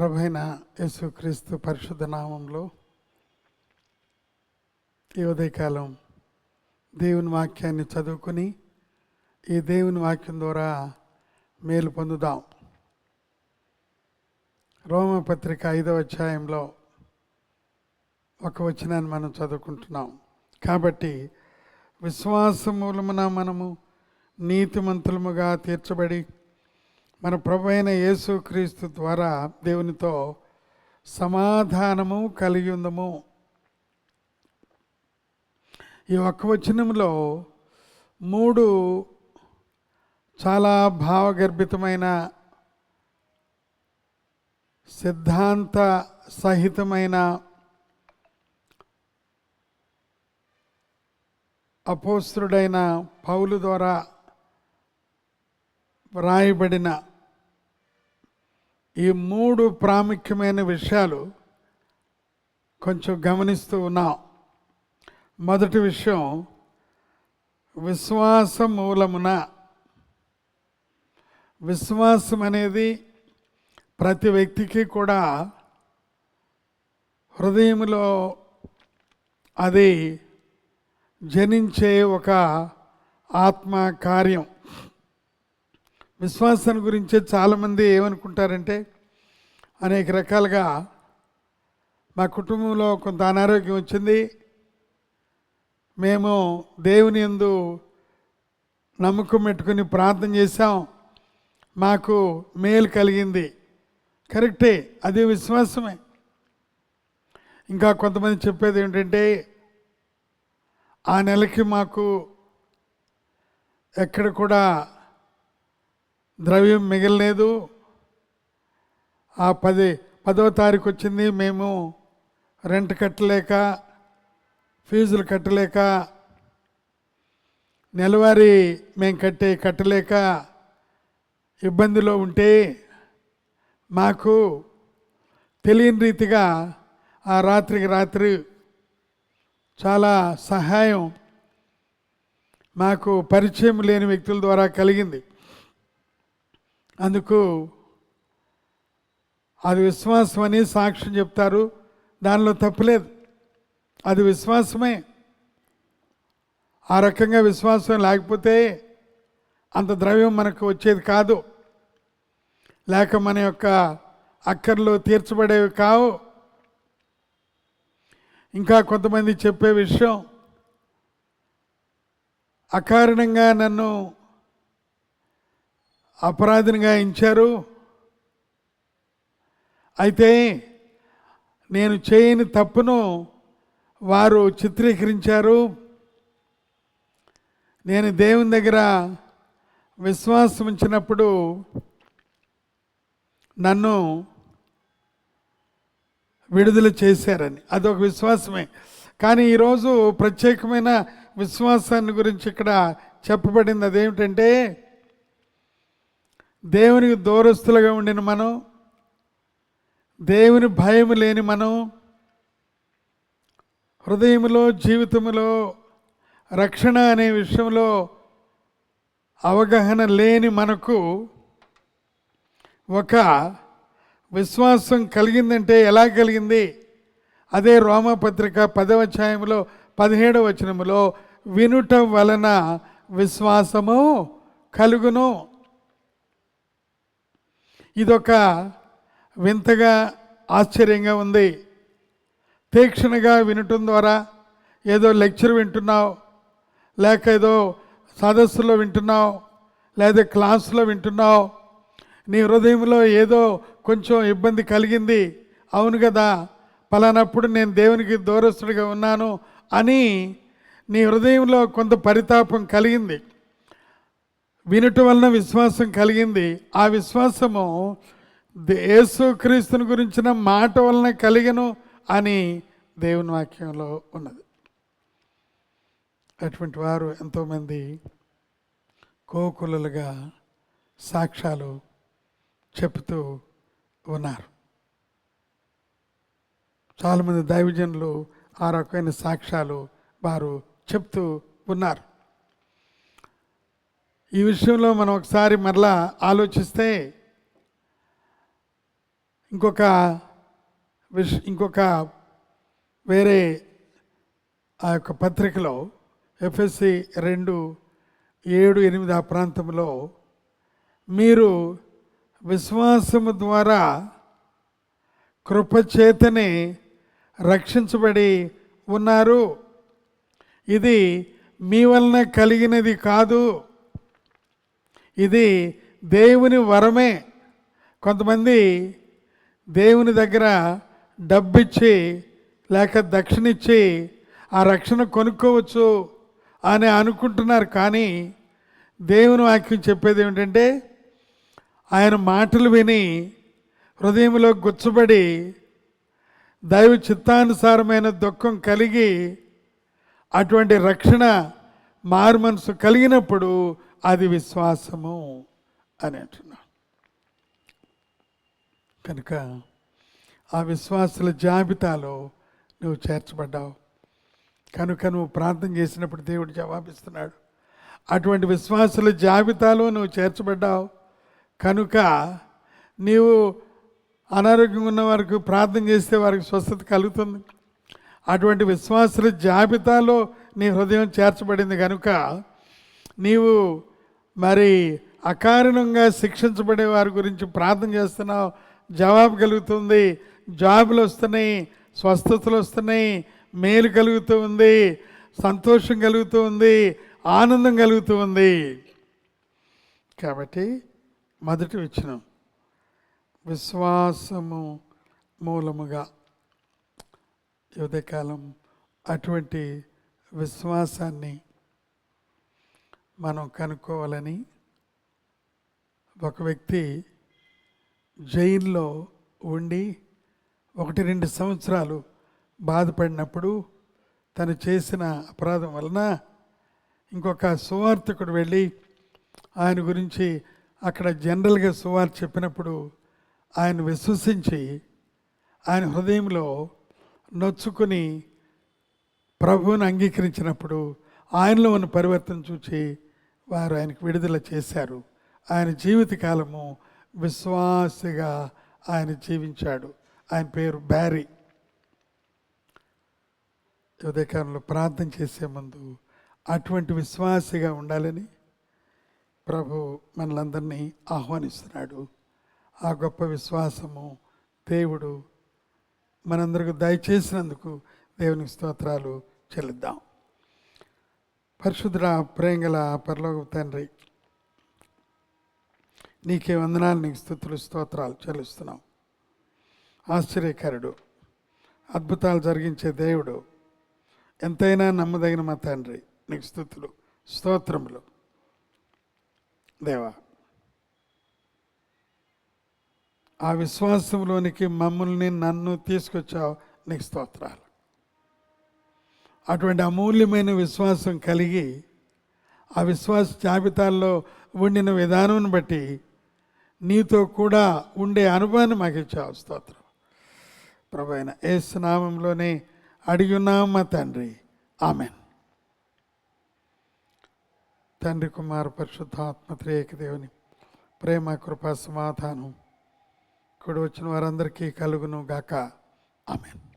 ప్రభైన యేసుక్రీస్తు పరిశుద్ధ నామంలో ఈ ఉదయకాలం దేవుని వాక్యాన్ని చదువుకుని ఈ దేవుని వాక్యం ద్వారా మేలు పొందుదాం. రోమపత్రిక ఐదవ అధ్యాయంలో ఒక వచనాన్ని మనం చదువుకుంటున్నాం. కాబట్టి విశ్వాస మూలమున మనము నీతిమంతులముగా తీర్చబడి మన ప్రభు అయిన యేసుక్రీస్తు ద్వారా దేవునితో సమాధానము కలిగి ఉందము. ఈ ఒక్క వచనంలో మూడు చాలా భావగర్భితమైన సిద్ధాంత సహితమైన అపోస్తుడైన పౌలు ద్వారా వ్రాయబడిన ఈ మూడు ప్రాముఖ్యమైన విషయాలు కొంచెం గమనిస్తూ ఉన్నాం. మొదటి విషయం విశ్వాస మూలమున. విశ్వాసం అనేది ప్రతి వ్యక్తికి కూడా హృదయంలో అది జనించే ఒక ఆత్మ కార్యం విశ్వాసం గురించి చాలామంది ఏమనుకుంటారంటే అనేక రకాలుగా మా కుటుంబంలో కొంత అనారోగ్యం వచ్చింది. మేము దేవుని ఎందు నమ్మకం పెట్టుకుని ప్రార్థన చేశాం. మాకు మేలు కలిగింది. కరెక్టే అది విశ్వాసమే. ఇంకా కొంతమంది చెప్పేది ఏంటంటే ఆ నెలకి మాకు ఎక్కడ కూడా ద్రవ్యం మిగలలేదు. ఆ పది పదవ తారీఖు వచ్చింది మేము రెంట్ కట్టలేక ఫీజులు కట్టలేక నెలవారీ మేము కట్టే కట్టలేక ఇబ్బందిలో ఉంటే మాకు తెలియని రీతిగా ఆ రాత్రికి రాత్రి చాలా సహాయం మాకు పరిచయం లేని వ్యక్తుల ద్వారా కలిగింది. అందుకు అది విశ్వాసం అని సాక్ష్యం చెప్తారు. దానిలో తప్పులేదు అది విశ్వాసమే. ఆ రకంగా విశ్వాసం లేకపోతే అంత ద్రవ్యం మనకు వచ్చేది కాదు. లేక మన యొక్క అక్కర్లు తీర్చబడేవి కావు. ఇంకా కొంతమంది చెప్పే విషయం అకారణంగా నన్ను అపరాధినిగా ఇచ్చారు. అయితే నేను చేయని తప్పును వారు చిత్రీకరించారు. నేను దేవుని దగ్గర విశ్వాసం ఉంచినప్పుడు నన్ను విడుదల చేశారని. అదొక విశ్వాసమే. కానీ ఈరోజు ప్రత్యేకమైన విశ్వాసాన్ని గురించి ఇక్కడ చెప్పబడింది. అదేమిటంటే దేవునికి దూరస్తులుగా ఉండిన మనం దేవుని భయం లేని మనం హృదయంలో జీవితంలో రక్షణ అనే విషయంలో అవగాహన లేని మనకు ఒక విశ్వాసం కలిగిందంటే ఎలా కలిగింది? అదే రోమపత్రిక పదవ అధ్యాయంలో పదిహేడవ వచనములో వినుట వలన విశ్వాసము కలుగును. ఇదొక వింతగా ఆశ్చర్యంగా ఉంది. తీక్షణగా వినటం ద్వారా ఏదో లెక్చర్ వింటున్నావు లేక ఏదో సదస్సులో వింటున్నావు లేదా క్లాసులో వింటున్నావు. నీ హృదయంలో ఏదో కొంచెం ఇబ్బంది కలిగింది. అవును కదా పలానప్పుడు నేను దేవునికి దూరస్తుడిగా ఉన్నాను అని నీ హృదయంలో కొంత పరితాపం కలిగింది. వినటం వలన విశ్వాసం కలిగింది. ఆ విశ్వాసము యేసుక్రీస్తుని గురించిన మాట వలన కలిగను అని దేవుని వాక్యంలో ఉన్నది. అటువంటి వారు ఎంతోమంది కోకులలుగా సాక్ష్యాలు చెప్తూ ఉన్నారు. చాలామంది దైవజనులు ఆ రకమైన సాక్ష్యాలు వారు చెప్తూ ఉన్నారు. ఈ విషయంలో మనం ఒకసారి మరలా ఆలోచిస్తే ఇంకొక విష్ ఇంకొక వేరే ఆ యొక్క పత్రికలో ఎఫ్ఎస్సి రెండు ఏడు ఎనిమిది ఆ ప్రాంతంలో మీరు విశ్వాసము ద్వారా కృపచేతనే రక్షించబడి ఉన్నారు. ఇది మీ వలన కలిగినది కాదు. ఇది దేవుని వరమే. కొంతమంది దేవుని దగ్గర డబ్బిచ్చి లేక దక్షిణిచ్చి ఆ రక్షణ కొనుక్కోవచ్చు అని అనుకుంటున్నారు. కానీ దేవుని వాక్యం చెప్పేది ఏమిటంటే ఆయన మాటలు విని హృదయంలో గుచ్చబడి దైవ చిత్తానుసారమైన దుఃఖం కలిగి అటువంటి రక్షణ మారు మనసు కలిగినప్పుడు అది విశ్వాసము అని అంటున్నాను కనుక ఆ విశ్వాసుల జాబితాలో నువ్వు చేర్చబడ్డావు. కనుక నువ్వు ప్రార్థన చేసినప్పుడు దేవుడు జవాబిస్తున్నాడు. అటువంటి విశ్వాసుల జాబితాలో నువ్వు చేర్చబడ్డావు. కనుక నీవు అనారోగ్యంగా ఉన్న వారికి ప్రార్థన చేస్తే వారికి స్వస్థత కలుగుతుంది. అటువంటి విశ్వాసుల జాబితాలో నీ హృదయం చేర్చబడింది. కనుక నీవు మరి అకారణంగా శిక్షించబడే వారి గురించి ప్రార్థన చేస్తున్నావు. జవాబు కలుగుతుంది. జాబులు వస్తున్నాయి. స్వస్థతలు వస్తున్నాయి. మేలు కలుగుతూ ఉంది. సంతోషం కలుగుతూ ఉంది. ఆనందం కలుగుతూ ఉంది. కాబట్టి మొదటి వచ్చిన విశ్వాసము మూలముగా యువతకాలం అటువంటి విశ్వాసాన్ని మనం కనుక్కోవాలని ఒక వ్యక్తి జైల్లో ఉండి ఒకటి రెండు సంవత్సరాలు బాధపడినప్పుడు తను చేసిన అపరాధం వలన ఇంకొక సువార్థకుడు వెళ్ళి ఆయన గురించి అక్కడ జనరల్గా సువార్త చెప్పినప్పుడు ఆయన విశ్వసించి ఆయన హృదయంలో నొచ్చుకొని ప్రభువుని అంగీకరించినప్పుడు ఆయనలో ఉన్న పరివర్తన చూచి వారు ఆయనకు విడుదల చేశారు. ఆయన జీవితకాలము విశ్వాసగా ఆయన జీవించాడు. ఆయన పేరు బ్యారీ. ఉదయకాలంలో ప్రార్థన చేసే ముందు అటువంటి విశ్వాసిగా ఉండాలని ప్రభు మనలందరినీ ఆహ్వానిస్తున్నాడు. ఆ గొప్ప విశ్వాసము దేవుడు మనందరికి దయచేసినందుకు దేవునికి స్తోత్రాలు చెల్లిద్దాం. పరిశుద్ధ ప్రేంగల పరలోక తండ్రి నీకే వందనాలు నీకు స్థుతులు స్తోత్రాలు చెల్లిస్తున్నాం. ఆశ్చర్యకరుడు అద్భుతాలు జరిగించే దేవుడు ఎంతైనా నమ్మదగిన మా తండ్రి నీకు స్థుతులు స్తోత్రములు. దేవా ఆ విశ్వాసంలోనికి మమ్మల్ని నన్ను తీసుకొచ్చావు నీకు స్తోత్రాలు. అటువంటి అమూల్యమైన విశ్వాసం కలిగి ఆ విశ్వాస జాబితాల్లో ఉండిన విధానం బట్టి నీతో కూడా ఉండే అనుభవాన్ని మాకు ఇచ్చావు. స్తోత్రం. ప్రభు అయిన ఏసునామంలోనే అడిగి ఉన్నాం మా తండ్రి. ఆమెన్. తండ్రి కుమార్ పరిశుద్ధాత్మ త్రేక దేవుని ప్రేమ కృపా సమాధానం. ఇక్కడ వచ్చిన వారందరికీ కలుగును గాక. ఆమెన్.